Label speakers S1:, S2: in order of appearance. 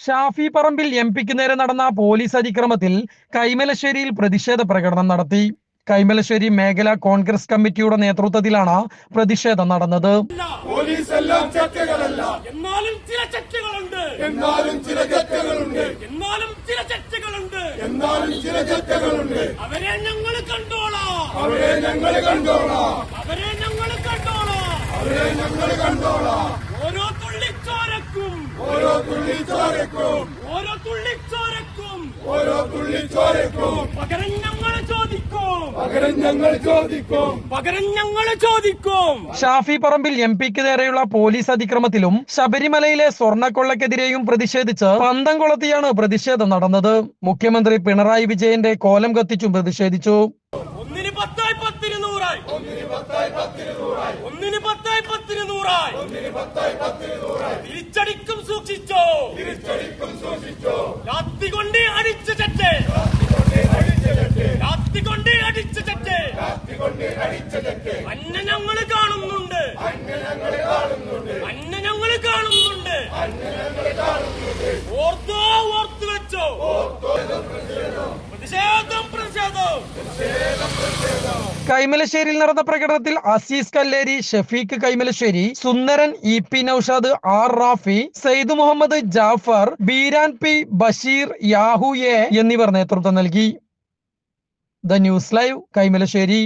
S1: Shafi Parambil M പിക്ക് നേരെ നടന്ന police അതിക്രമത്തിൽ കൈമലശ്ശേരിയിൽ പ്രതിഷേധ പ്രകടനം നടത്തി. കൈമലശ്ശേരി മേഖലാ കോൺഗ്രസ് കമ്മിറ്റിയുടെ നേതൃത്വത്തിലാണ് പ്രതിഷേധം നടന്നത്.
S2: പോലീസ് എല്ലാം
S3: എന്നാലും ചില
S2: എന്നാലും ചില
S3: എന്നാലും ചില
S2: എന്നാലും ചില
S3: അവരെ ഞങ്ങൾ കണ്ടോളാം.
S2: അവരെ ഞങ്ങൾ കണ്ടോളാം.
S3: അവരെ ഞങ്ങൾ കണ്ടോളാം
S2: അവരെ ഞങ്ങൾ കണ്ടോളാം
S3: ഓരോ തുള്ളിച്ചോരക്കും
S2: ഓരോ തുള്ളി ചോരക്കും
S3: ഓരോ തുള്ളിച്ചോരക്കും.
S2: ഓരോ തുള്ളി ചോരക്കും
S3: പകരം ഞങ്ങൾ ചോദിക്കും.
S2: പകരം ഞങ്ങൾ ചോദിക്കും.
S3: പകരം ഞങ്ങൾ ചോദിക്കും.
S1: ഷാഫി പറമ്പിൽ എം പിക്ക് നേരെയുള്ള പോലീസ് അതിക്രമത്തിലും ശബരിമലയിലെ സ്വർണക്കൊള്ളക്കെതിരെയും പ്രതിഷേധിച്ച് പന്തം കൊളത്തിയാണ് പ്രതിഷേധം നടന്നത്. മുഖ്യമന്ത്രി പിണറായി വിജയന്റെ കോലം കത്തിച്ചും പ്രതിഷേധിച്ചു.
S3: ഒന്നിന് പത്തായി പത്തിന് നൂറായി ഒന്നിന് പത്തായി പത്തിന് നൂറായി തിരിച്ചടിക്കും സൂക്ഷിച്ചോ.
S2: തിരിച്ചടിക്കും സൂക്ഷിച്ചോ.
S3: രാത്തി കൊണ്ട് അടിച്ചു ചട്ടെ രാത്തി കൊണ്ട് അടിച്ച ചട്ടെ
S2: കൊണ്ട് അടിച്ച ചറ്റ്
S3: അന്ന ഞങ്ങൾ കാണുന്നുണ്ട് അന്ന ഞങ്ങൾ കാണുന്നുണ്ട് ഓർത്തോ ഓർത്തു വെച്ചോ പ്രതിഷേധം പ്രതിഷേധം
S1: കൈമലശ്ശേരിയിൽ നടന്ന പ്രകടനത്തിൽ Azeez Kalleri Shafeeq Kaimalassery Sundaran E P Noushad R Rafi Sayed Muhammad Jafar Beeran P Basheer Yahu A എന്നിവർ നേതൃത്വം നൽകി. The news live Kaimalassery.